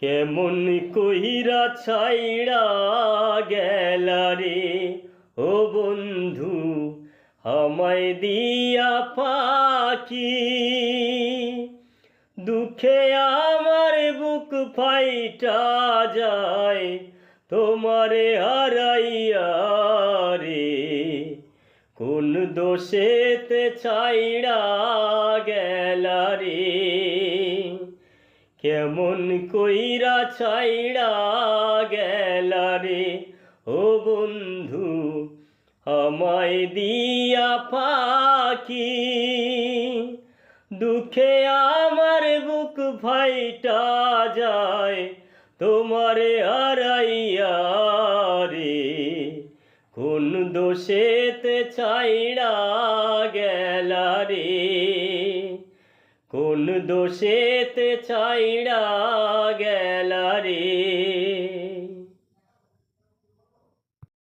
কেমন কইরা ছাইড়া গেলা রে? ও বন্ধু, আমায় দিয়া পাখি, দুঃখে আমার বুক ফাইটা যায়, তোমারে হারাইয়া রে। কোন দোষেতে ছাইড়া গেলা রে? কেমন কইরা ছাইড়া গেলা রে? ও বন্ধু, আমায় দিয়া পাখি, দুঃখে আমার বুক ফাইটা যায় তোমারে হারাইয়া রে। কোন দোষেতে ছাইড়া কোন দোষেতে ছাইড়া গেলা রে।